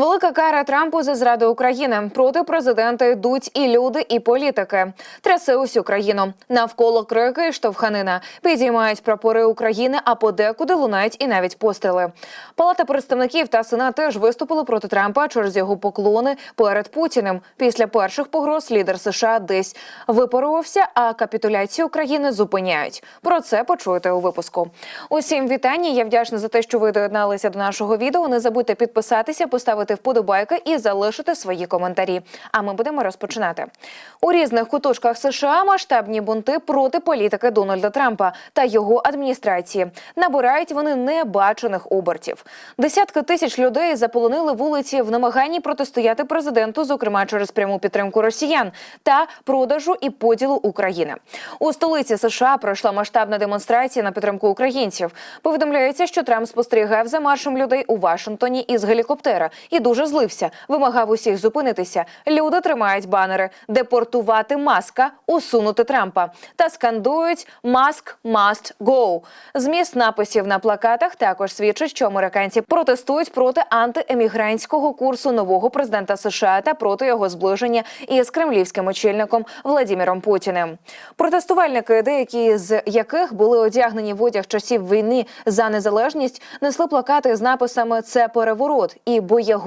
Велика кара Трампу за зраду України. Проти президента йдуть і люди, і політики. Трясе усю країну. Навколо крики штовханина. Підіймають прапори України, а подекуди лунають і навіть постріли. Палата представників та сенат теж виступили проти Трампа через його поклони перед Путіним. Після перших погроз лідер США десь випарувався, а капітуляцію України зупиняють. Про це почуєте у випуску. Усім вітання. Я вдячна за те, що ви доєдналися до нашого відео. Не забудьте підписатися, поставити вподобайки і залишити свої коментарі. А ми будемо розпочинати. У різних куточках США масштабні бунти проти політики Дональда Трампа та його адміністрації. Набирають вони небачених обертів. Десятки тисяч людей заполонили вулиці в намаганні протистояти президенту, зокрема через пряму підтримку росіян та продажу і поділу України. У столиці США пройшла масштабна демонстрація на підтримку українців. Повідомляється, що Трамп спостерігав за маршем людей у Вашингтоні із гелікоптера і дуже злився. Вимагав усіх зупинитися. Люди тримають банери депортувати маска, усунути Трампа та скандують «Маск must go». Зміст написів на плакатах також свідчить, що американці протестують проти антиемігрантського курсу нового президента США та проти його зближення із кремлівським очільником Владіміром Путіним. Протестувальники, деякі з яких були одягнені в одяг часів війни за незалежність, несли плакати з написами Це переворот і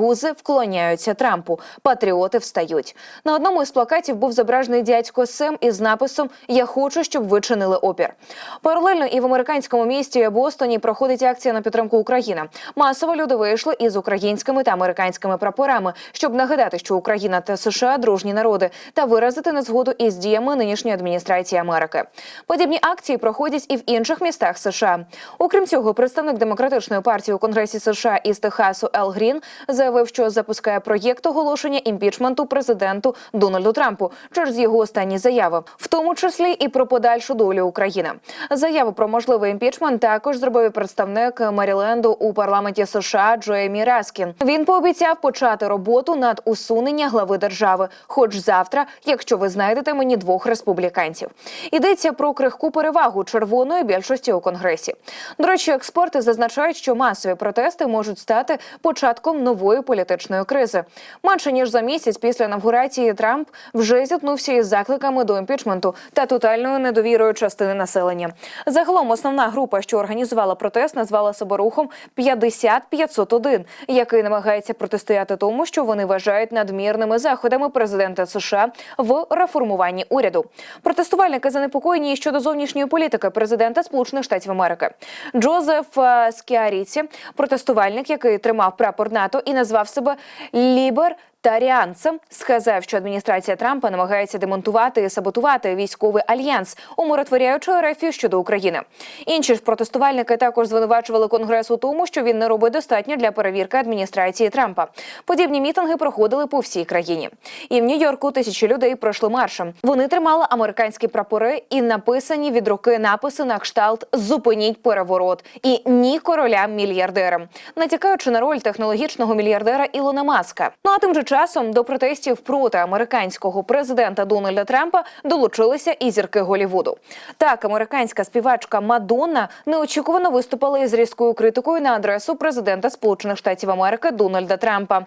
боягузи вклоняються Трампу. Патріоти встають. На одному із плакатів був зображений дядько Сем із написом Я хочу, щоб ви чинили опір. Паралельно і в американському місті Бостоні проходить акція на підтримку України. Масово люди вийшли із українськими та американськими прапорами, щоб нагадати, що Україна та США дружні народи, та виразити незгоду із діями нинішньої адміністрації Америки. Подібні акції проходять і в інших містах США. Окрім цього, представник демократичної партії у Конгресі США із Техасу Ел Грін заявив, що запускає проєкт оголошення імпічменту президенту Дональду Трампу через його останні заяви, в тому числі і про подальшу долю України. Заяву про можливий імпічмент також зробив представник Меріленду у парламенті США Джоемі Раскін. Він пообіцяв почати роботу над усунення глави держави, хоч завтра, якщо ви знайдете мені двох республіканців. Йдеться про крихку перевагу червоної більшості у конгресі. До речі, експерти зазначають, що масові протести можуть стати початком нової політичної кризи. Менше ніж за місяць після інавгурації Трамп вже зіткнувся із закликами до імпічменту та тотальною недовірою частини населення. Загалом основна група, що організувала протест, назвала себе рухом 50-501, який намагається протистояти тому, що вони вважають надмірними заходами президента США в реформуванні уряду. Протестувальники занепокоєні щодо зовнішньої політики президента Сполучених Штатів Америки. Джозеф е, Скіаріці, протестувальник, який тримав прапор НАТО і назвав себе лібер. Таріанцем сказав, що адміністрація Трампа намагається демонтувати і саботувати військовий альянс, умиротворяючи РФ щодо України. Інші ж протестувальники також звинувачували конгрес у тому, що він не робить достатньо для перевірки адміністрації Трампа. Подібні мітинги проходили по всій країні. І в Нью-Йорку тисячі людей пройшли маршем. Вони тримали американські прапори і написані від руки написи на кшталт Зупиніть переворот і ні королям мільярдерам, натякаючи на роль технологічного мільярдера Ілона Маска. Ну а тим же часом до протестів проти американського президента Дональда Трампа долучилися і зірки Голівуду. Так, американська співачка Мадонна неочікувано виступила із різкою критикою на адресу президента Сполучених Штатів Америки Дональда Трампа.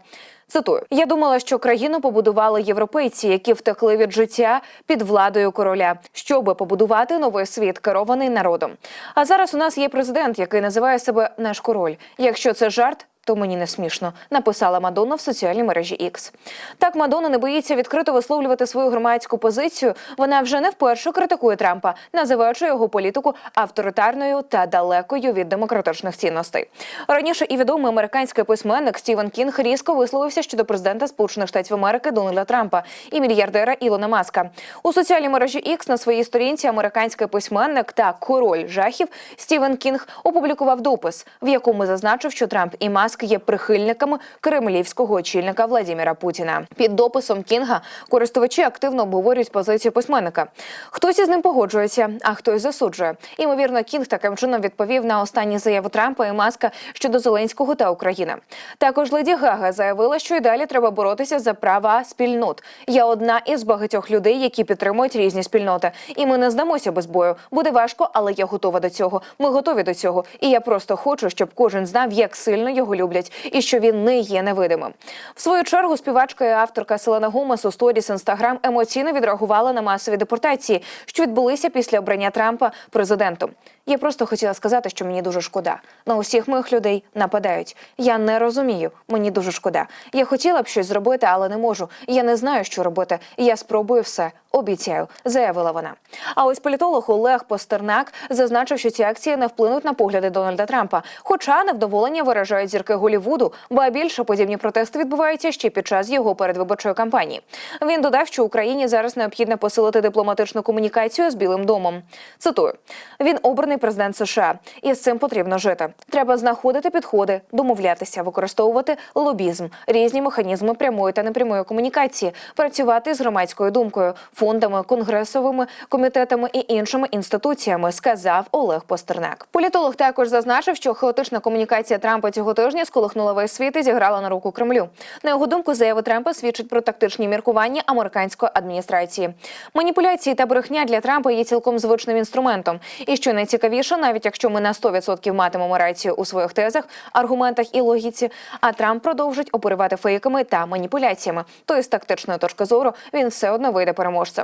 Цитую: я думала, що країну побудували європейці, які втекли від життя під владою короля, щоби побудувати новий світ, керований народом. А зараз у нас є президент, який називає себе наш король. Якщо це жарт. То мені не смішно, написала Мадонна в соціальній мережі X. Так Мадонна не боїться відкрито висловлювати свою громадську позицію. Вона вже не вперше критикує Трампа, називаючи його політику авторитарною та далекою від демократичних цінностей. Раніше і відомий американський письменник Стівен Кінг різко висловився щодо президента Сполучених Штатів Америки Дональда Трампа і мільярдера Ілона Маска. У соціальній мережі X на своїй сторінці американський письменник та король жахів Стівен Кінг опублікував допис, в якому зазначив, що Трамп і Маск є прихильниками кремлівського очільника Владіміра Путіна. Під дописом Кінга користувачі активно обговорюють позицію письменника. Хтось із ним погоджується, а хтось засуджує. Імовірно, Кінг таким чином відповів на останні заяви Трампа і Маска щодо Зеленського та України. Також Леді Гага заявила, що й далі треба боротися за права спільнот. Я одна із багатьох людей, які підтримують різні спільноти, і ми не здамося без бою. Буде важко, але я готова до цього. Ми готові до цього. І я просто хочу, щоб кожен знав, як сильно його любить люблять, і що він не є невидимим. В свою чергу співачка і авторка Селена Гомес у сторіс інстаграм емоційно відреагувала на масові депортації, що відбулися після обрання Трампа президентом. Я просто хотіла сказати, що мені дуже шкода. На усіх моїх людей нападають. Я не розумію. Мені дуже шкода. Я хотіла б щось зробити, але не можу. Я не знаю, що робити. Я спробую все. Обіцяю, заявила вона. А ось політолог Олег Постернак зазначив, що ці акції не вплинуть на погляди Дональда Трампа. Хоча невдоволення виражають зірки Голівуду, ба більше подібні протести відбуваються ще під час його передвиборчої кампанії. Він додав, що Україні зараз необхідно посилити дипломатичну комунікацію з Білим домом. Цитую: він обраний президент США, і з цим потрібно жити. Треба знаходити підходи, домовлятися, використовувати лобізм, різні механізми прямої та непрямої комунікації, працювати з громадською думкою, фондами, конгресовими комітетами і іншими інституціями, сказав Олег Постернак. Політолог також зазначив, що хаотична комунікація Трампа цього тижня сколихнула весь світ і зіграла на руку Кремлю. На його думку, заяви Трампа свідчать про тактичні міркування американської адміністрації. Маніпуляції та брехня для Трампа є цілком звичним інструментом. І що найцікавіше, навіть якщо ми на 100% матимемо рацію у своїх тезах, аргументах і логіці, а Трамп продовжить оперувати фейками та маніпуляціями, то із тактичної точки зору він все одно вийде переможцем.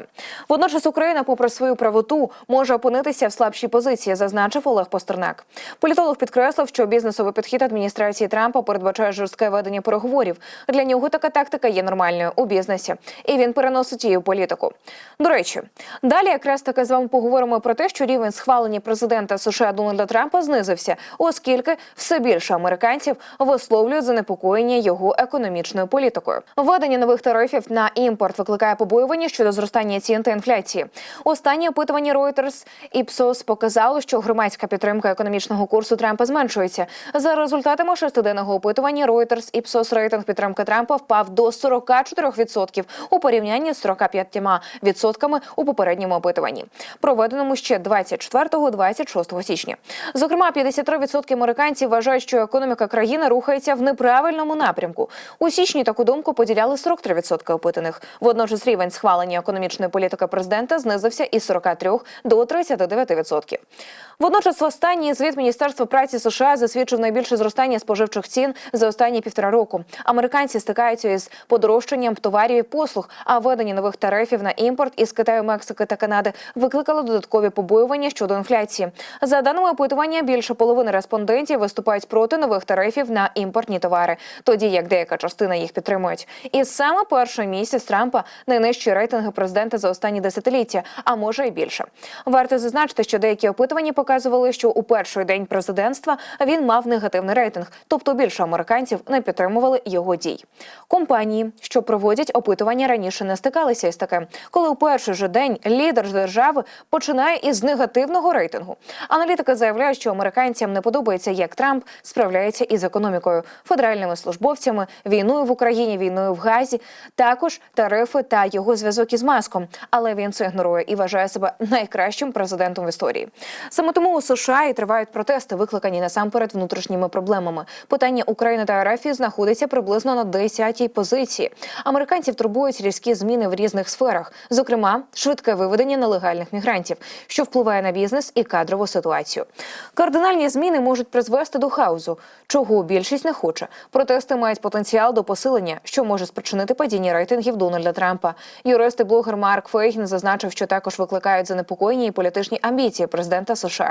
Водночас Україна, попри свою правоту, може опинитися в слабшій позиції, зазначив Олег Постернак. Політолог підкреслив, що бізнесовий підхід адміністрації Трампа передбачає жорстке ведення переговорів. Для нього така тактика є нормальною у бізнесі, і він переносить її у політику. До речі, далі якраз таки з вами поговоримо про те, що рівень схвалення президента США Дональда Трампа знизився, оскільки все більше американців висловлюють занепокоєння його економічною політикою. Введення нових тарифів на імпорт викликає побоювання щодо зростання цін та інфляції. Останнє опитування Reuters і Ipsos показало, що громадська підтримка економічного курсу Трампа зменшується. За результатами шестиденного опитування Reuters і Ipsos рейтинг підтримки Трампа впав до 44% у порівнянні з 45% у попередньому опитуванні, проведеному ще 24-26 січня. Зокрема, 53% американців вважають, що економіка країни рухається в неправильному напрямку. У січні таку думку поділяли 43% опитаних. Водночас рівень схвалення економічної політики президента знизився із 43 до 39%. Водночас, в останній звіт Міністерства праці США засвідчив найбільше зростання споживчих цін за останні півтора року. Американці стикаються із подорожчанням товарів і послуг, а введення нових тарифів на імпорт із Китаю, Мексики та Канади викликало додаткові побоювання щодо інфляції. За даними опитування, більше половини респондентів виступають проти нових тарифів на імпортні товари, тоді як деяка частина їх підтримують. І саме перший місяць Трампа найнижчі рейтинги президента за останні десятиліття, а може й більше. Варто зазначити, що деякі опитування показували, що у перший день президентства він мав негативний рейтинг, тобто більше американців не підтримували його дій. Компанії, що проводять опитування, раніше не стикалися із таким, коли у перший же день лідер держави починає із негативного рейтингу. Аналітики заявляють, що американцям не подобається, як Трамп справляється із економікою, федеральними службовцями, війною в Україні, війною в Газі, також тарифи та його зв'язок із маском. Але він це ігнорує і вважає себе найкращим президентом в історії. Саме тому у США і тривають протести, викликані насамперед внутрішніми проблемами. Питання України та РФ знаходиться приблизно на 10-й позиції. Американців турбують різкі зміни в різних сферах, зокрема, швидке виведення нелегальних мігрантів, що впливає на бізнес і кадрову ситуацію. Кардинальні зміни можуть призвести до хаосу, чого більшість не хоче. Протести мають потенціал до посилення, що може спричинити падіння рейтингів Дональда Трампа. Юрист і блогер Марк Фейгін зазначив, що також викликають занепокоєння і політичні амбіції президента США.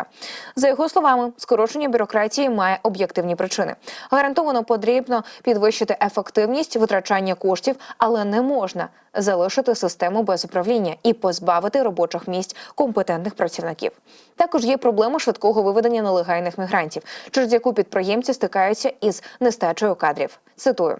За його словами, скорочення бюрократії має об'єктивні причини. Гарантовано потрібно підвищити ефективність витрачання коштів, але не можна залишити систему без управління і позбавити робочих місць компетентних працівників. Також є проблема швидкого виведення нелегальних мігрантів, через яку підприємці стикаються із нестачею кадрів. Цитую.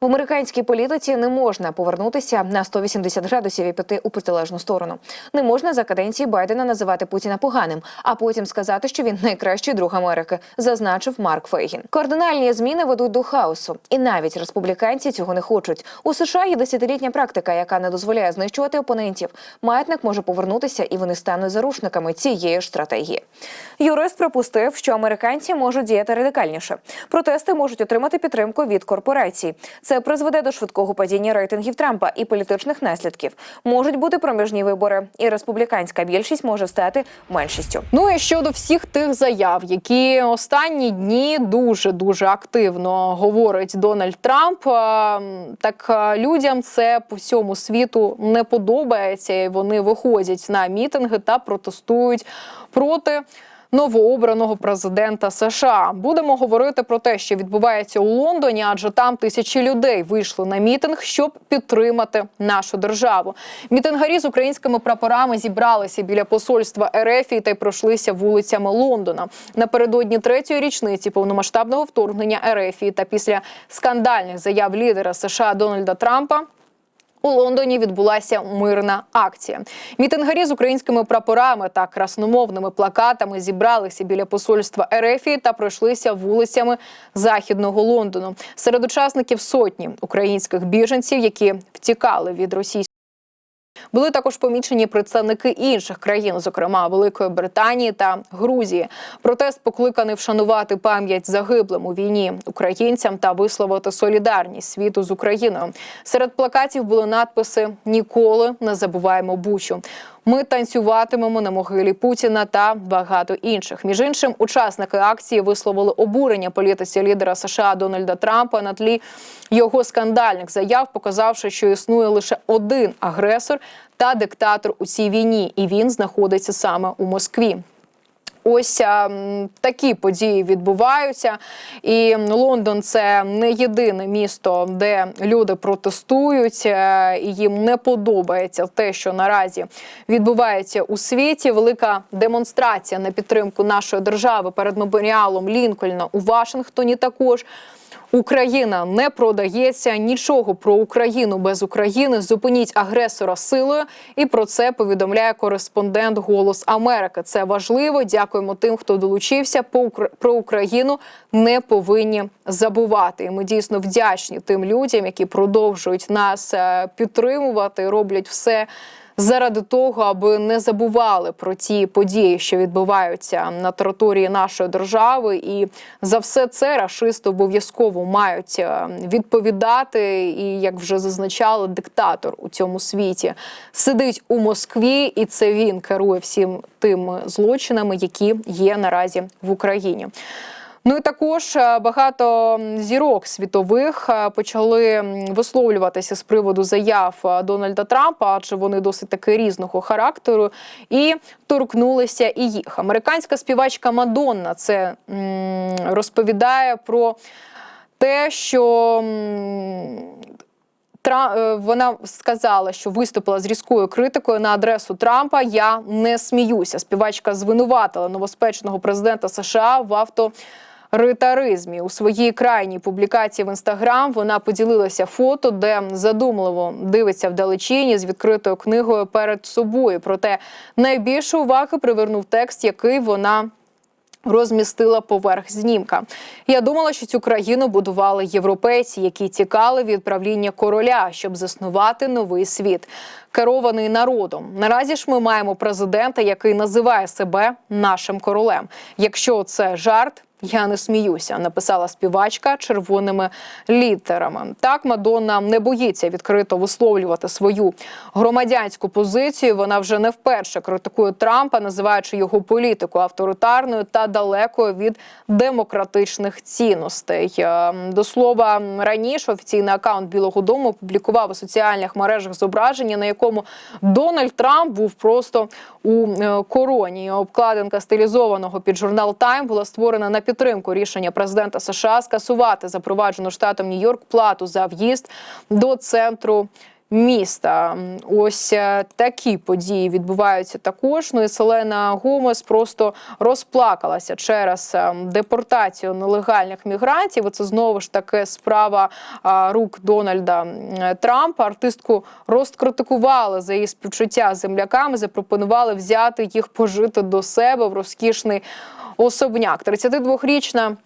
В американській політиці не можна повернутися на 180 градусів і піти у протилежну сторону. Не можна за каденції Байдена називати Путіна поганим, а потім сказати, що він найкращий друг Америки, зазначив Марк Фейгін. Кардинальні зміни ведуть до хаосу, і навіть республіканці цього не хочуть. У США є десятилітня практика, яка не дозволяє знищувати опонентів. Маятник може повернутися, і вони стануть зарушниками цієї ж стратегії. Юрист припустив, що американці можуть діяти радикальніше. Протести можуть отримати підтримку від корпорацій. Це призведе до швидкого падіння рейтингів Трампа і політичних наслідків. Можуть бути проміжні вибори, і республіканська більшість може стати меншістю. Ну і щодо всіх тих заяв, які останні дні дуже дуже активно говорить Дональд Трамп, е, так е, людям це по всьому світу не подобається, і вони виходять на мітинги та протестують проти. Новообраного президента США будемо говорити про те, що відбувається у Лондоні, адже там тисячі людей вийшли на мітинг, щоб підтримати нашу державу. Мітингарі з українськими прапорами зібралися біля посольства РФ та й пройшлися вулицями Лондона напередодні третьої річниці повномасштабного вторгнення РФ та після скандальних заяв лідера США Дональда Трампа. У Лондоні відбулася мирна акція. Мітингарі з українськими прапорами та красномовними плакатами зібралися біля посольства Ерефії та пройшлися вулицями західного Лондону. Серед учасників сотні українських біженців, які втікали від російської. Були також помічені представники інших країн, зокрема Великої Британії та Грузії. Протест покликаний вшанувати пам'ять загиблим у війні українцям та висловити солідарність світу з Україною. Серед плакатів були надписи Ніколи не забуваємо Бучу. Ми танцюватимемо на могилі Путіна та багато інших. Між іншим, учасники акції висловили обурення політиці лідера США Дональда Трампа на тлі його скандальних заяв, показавши, що існує лише один агресор та диктатор у цій війні, і він знаходиться саме у Москві. Ось такі події відбуваються, і Лондон це не єдине місто, де люди протестують, е, і їм не подобається те, що наразі відбувається у світі. Велика демонстрація на підтримку нашої держави перед меморіалом Лінкольна у Вашингтоні. Також Україна не продається нічого про Україну без України. Зупиніть агресора силою, і про це повідомляє кореспондент Голос Америки. Це важливо. Дякуємо тим, хто долучився. Про Україну не повинні забувати. І ми дійсно вдячні тим людям, які продовжують нас е, підтримувати, роблять все заради того, аби не забували про ті події, що відбуваються на території нашої держави, і за все це рашисти обов'язково мають е, відповідати. І як вже зазначали, диктатор у цьому світі сидить у Москві, і це він керує всім тими злочинами, які є наразі в Україні. Ну і також е, багато зірок світових е, почали висловлюватися з приводу заяв е, Дональда Трампа, адже вони досить таки різного характеру, і торкнулися і їх. Американська співачка Мадонна це розповідає про те, що. Вона сказала, що виступила з різкою критикою на адресу Трампа. Я не сміюся. Співачка звинуватила новоспеченого президента США в авторитаризмі. У своїй крайній публікації в інстаграм вона поділилася фото, де задумливо дивиться вдалечині з відкритою книгою перед собою. Проте найбільше уваги привернув текст, який вона розмістила поверх знімка. Я думала, що цю країну будували європейці, які тікали від правління короля, щоб заснувати новий світ, керований народом. Наразі ж ми маємо президента, який називає себе нашим королем. Якщо це жарт. Я не сміюся, написала співачка червоними літерами. Так, Мадонна не боїться відкрито висловлювати свою громадянську позицію. Вона вже не вперше критикує Трампа, називаючи його політику авторитарною та далекою від демократичних цінностей. Е, До слова, раніше офіційний акаунт Білого Дому опублікував у соціальних мережах зображення, на якому Дональд Трамп був просто у е, короні. Обкладинка стилізованого під журнал Тайм була створена на підтримку рішення президента США скасувати запроваджену штатом Нью-Йорк плату за в'їзд до центру. Міста ось е, такі події відбуваються також. Ну і Селена Гомес просто розплакалася через е, депортацію нелегальних мігрантів. Це знову ж таки справа рук Дональда Трампа. Артистку розкритикували за її співчуття з земляками, запропонували взяти їх пожити до себе в розкішний особняк. 32-річна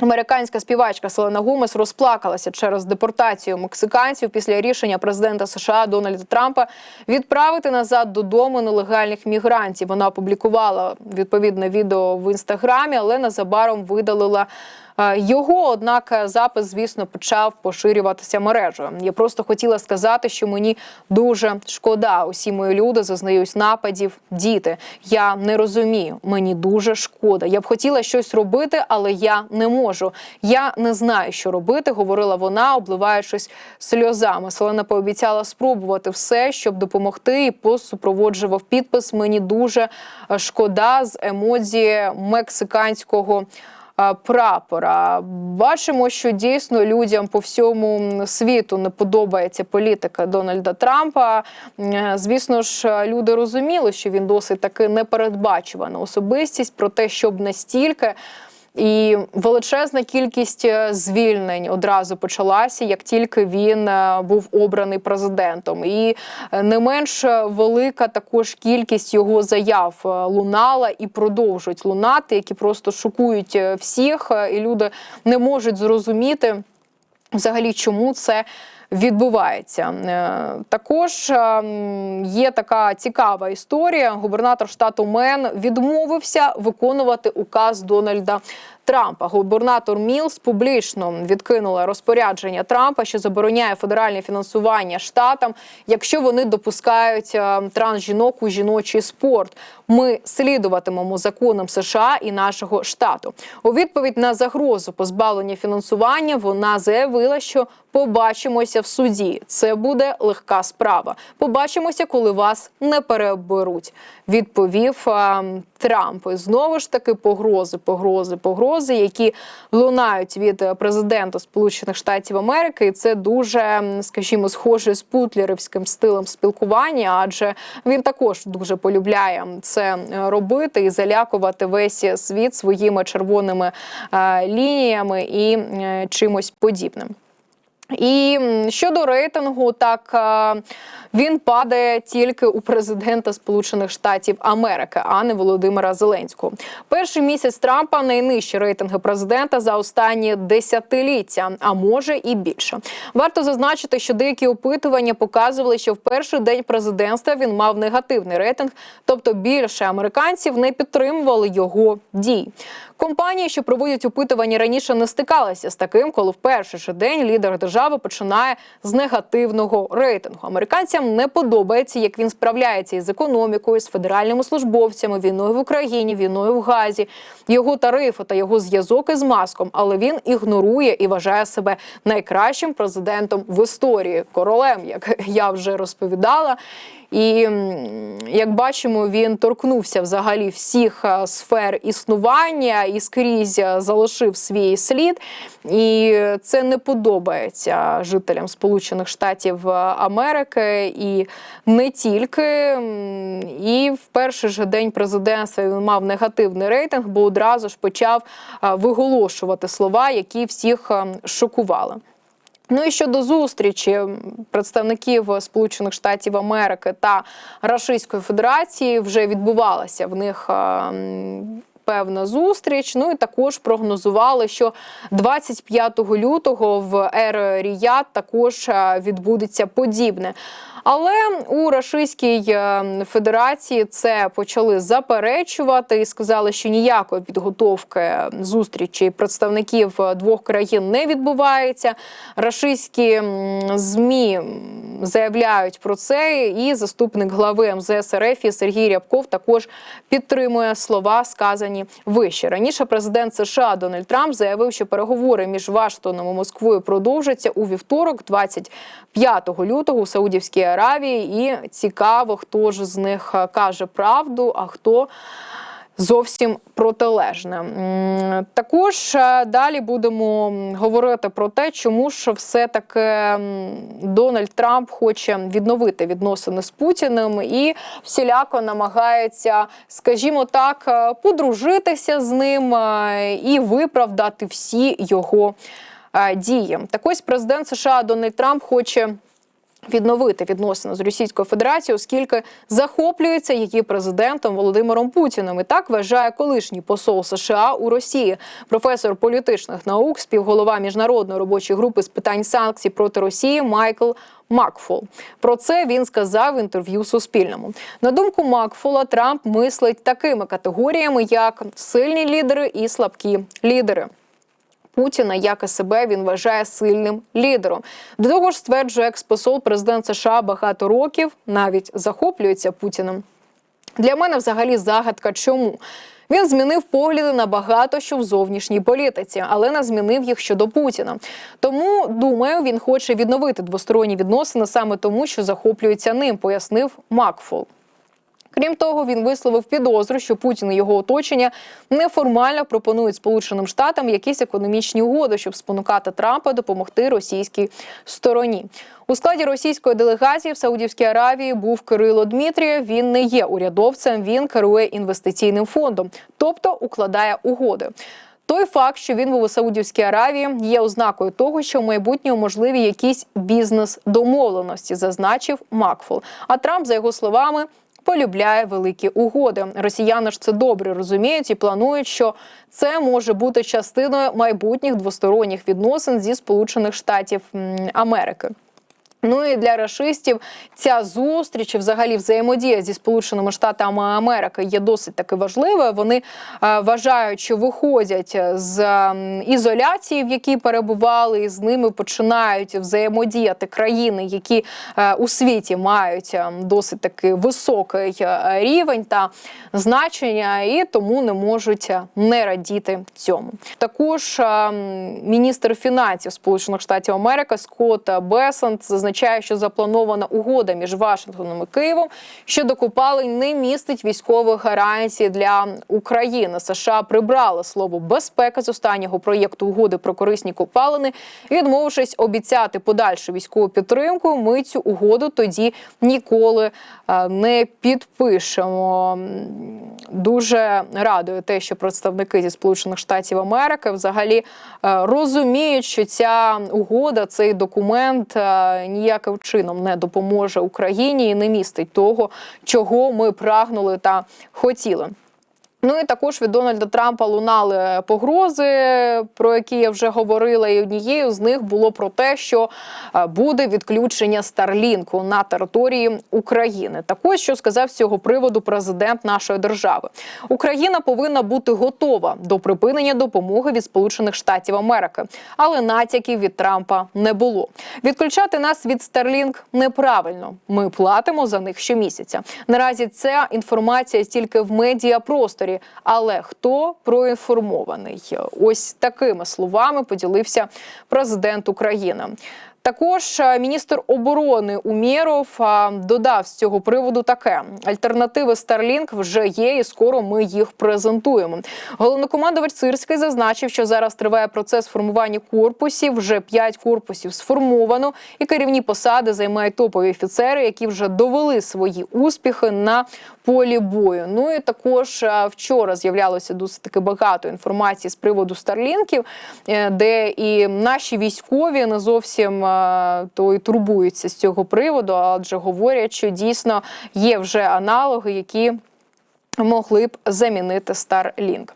Американська співачка Селена Гомес розплакалася через депортацію мексиканців після рішення президента США Дональда Трампа відправити назад додому нелегальних мігрантів. Вона опублікувала відповідне відео в інстаграмі, але незабаром видалила Його, однак, е, запис, звісно, почав поширюватися мережею. Я просто хотіла сказати, що мені дуже шкода. Усі мої люди зазнають нападів, діти. Я не розумію. Мені дуже шкода. Я б хотіла щось робити, але я не можу. Я не знаю, що робити, говорила вона, обливаючись сльозами. Селена пообіцяла спробувати все, щоб допомогти, і пост супроводжував підпис. Мені дуже е, шкода з емодзі мексиканського. Прапора бачимо, що дійсно людям по всьому світу не подобається політика Дональда Трампа. Звісно ж, люди розуміли, що він досить таки непередбачувана особистість про те, щоб настільки. І величезна кількість е, звільнень одразу почалася, як тільки він е, був обраний президентом. І е, не менш велика також кількість його заяв лунала і продовжують лунати, які просто шокують всіх, і люди не можуть зрозуміти взагалі, чому це. Відбувається Е, також е, є така цікава історія. Губернатор штату Мен відмовився виконувати указ Дональда Трампа. Губернатор Мілс публічно відкинула розпорядження Трампа, що забороняє федеральне фінансування штатам, якщо вони допускають е, трансжінок у жіночий спорт. Ми слідуватимемо законам США і нашого штату. У відповідь на загрозу позбавлення фінансування вона заявила, що побачимося в суді. Це буде легка справа. Побачимося, коли вас не переберуть. Відповів е, Трамп. І знову ж таки погрози, погрози, погрози, які лунають від е, президента Сполучених Штатів Америки. І це дуже, скажімо, схоже з путлерівським стилем спілкування, адже він також дуже полюбляє це робити і залякувати весь світ своїми червоними е, лініями і е, чимось подібним. І щодо рейтингу, так е, він падає тільки у президента Сполучених Штатів Америки, а не Володимира Зеленського. Перший місяць Трампа найнижчі рейтинги президента за останні десятиліття, а може і більше. Варто зазначити, що деякі опитування показували, що в перший день президентства він мав негативний рейтинг, тобто більше американців не підтримували його дій. Компанії, що проводять опитування раніше, не стикалися з таким, коли в перший же день лідер держави починає з негативного рейтингу. Американцям не подобається, як він справляється із економікою, з федеральними службовцями, війною в Україні, війною в Газі, його тарифи та його зв'язок із маском. Але він ігнорує і вважає себе найкращим президентом в історії, королем, як я вже розповідала. І як бачимо, він торкнувся взагалі всіх е, сфер існування і скрізь е, залишив свій слід. І це не подобається жителям Сполучених Штатів е, Америки і не тільки. І в перший же день президентства він мав негативний рейтинг, бо одразу ж почав виголошувати слова, які всіх е, шокували. Ну і щодо зустрічі представників Сполучених Штатів Америки та Російської Федерації вже відбувалася в них. Певна зустріч. Ну і також прогнозували, що 25 лютого в Ер Ріяд також відбудеться подібне. Але у Російській е, Федерації це почали заперечувати і сказали, що ніякої підготовки зустрічі представників е, двох країн не відбувається. М, змі заявляють про це, і заступник глави МЗС РФ Сергій Рябков також підтримує слова, сказані вище. Раніше президент США Дональд Трамп заявив, що переговори між Вашингтоном і Москвою продовжаться у вівторок, 25 лютого у Саудівській Аравії. І цікаво, хто ж з них е, каже правду, а хто. Зовсім протилежне. Також е, далі будемо говорити про те, чому ж все таки Дональд Трамп хоче відновити відносини з Путіним і всіляко намагається, скажімо так, е, подружитися з ним е, і виправдати всі його дії. Так ось президент США Дональд Трамп хоче відновити відносини з Російською Федерацією, оскільки захоплюється її президентом Володимиром Путіним. І так вважає колишній посол США у Росії, професор політичних наук, співголова міжнародної робочої групи з питань санкцій проти Росії Майкл. Макфол про це він сказав в інтерв'ю Суспільному. На думку Макфола, Трамп мислить такими категоріями, як сильні лідери і слабкі лідери. Путіна, як і себе він вважає сильним лідером. До того ж, стверджує експосол президент США багато років, навіть захоплюється Путіним. Для мене взагалі загадка, чому він змінив погляди на багато що в зовнішній політиці, але не змінив їх щодо Путіна. Тому думаю, він хоче відновити двосторонні відносини саме тому, що захоплюється ним, пояснив Макфол. Крім того, він висловив підозру, що Путін і його оточення неформально пропонують Сполученим Штатам якісь економічні угоди, щоб спонукати Трампа допомогти російській стороні. У складі російської делегації в Саудівській Аравії був Кирило Дмитрієв. Він не є урядовцем, він керує інвестиційним фондом, тобто укладає угоди. Той факт, що він був у Саудівській Аравії, є ознакою того, що в майбутньому можливі якісь бізнес-домовленості, зазначив Макфол. А Трамп, за його словами, полюбляє великі угоди. Росіяни ж це добре розуміють і планують, що це може бути частиною майбутніх двосторонніх відносин зі Сполучених Штатів Америки. Ну і для рашистів ця зустріч, і взагалі взаємодія зі Сполученими Штатами Америки є досить таки важливою. Вони е, вважають, що виходять з м, ізоляції, в якій перебували, і з ними починають взаємодіяти країни, які е, у світі мають е, досить таки високий е, рівень та значення, і тому не можуть е, не радіти цьому. Також е, міністр фінансів Сполучених Штатів Америки Скотт Бесант зазначає, що запланована угода між Вашингтоном і Києвом щодо купалень не містить військових гарантій для України. США прибрали слово безпека з останнього проєкту угоди про корисні копалини, відмовившись обіцяти подальшу військову підтримку. Ми цю угоду тоді ніколи е, не підпишемо. Дуже радує те, що представники зі Сполучених Штатів Америки взагалі е, розуміють, що ця угода, цей документ е, ніяким чином не допоможе Україні і не містить того, чого ми прагнули та хотіли. Ну і також від Дональда Трампа лунали погрози, про які я вже говорила. І однією з них було про те, що е, буде відключення Старлінку на території України. Також що сказав з цього приводу президент нашої держави. Україна повинна бути готова до припинення допомоги від Сполучених Штатів Америки, але натяків від Трампа не було. Відключати нас від Starlink неправильно. Ми платимо за них щомісяця. Наразі ця інформація тільки в медіапросторі. Але хто проінформований? Ось такими словами поділився президент України. Також е, міністр оборони Умєров е, додав з цього приводу таке: альтернативи Starlink вже є, і скоро ми їх презентуємо. Головнокомандувач Сирський зазначив, що зараз триває процес формування корпусів. Вже п'ять корпусів сформовано, і керівні посади займають топові офіцери, які вже довели свої успіхи на полі бою. Ну і також е, вчора з'являлося досить таки багато інформації з приводу старлінків, де і наші військові не зовсім то і турбуються з цього приводу, адже говорять, що дійсно є вже аналоги, які могли б замінити Starlink.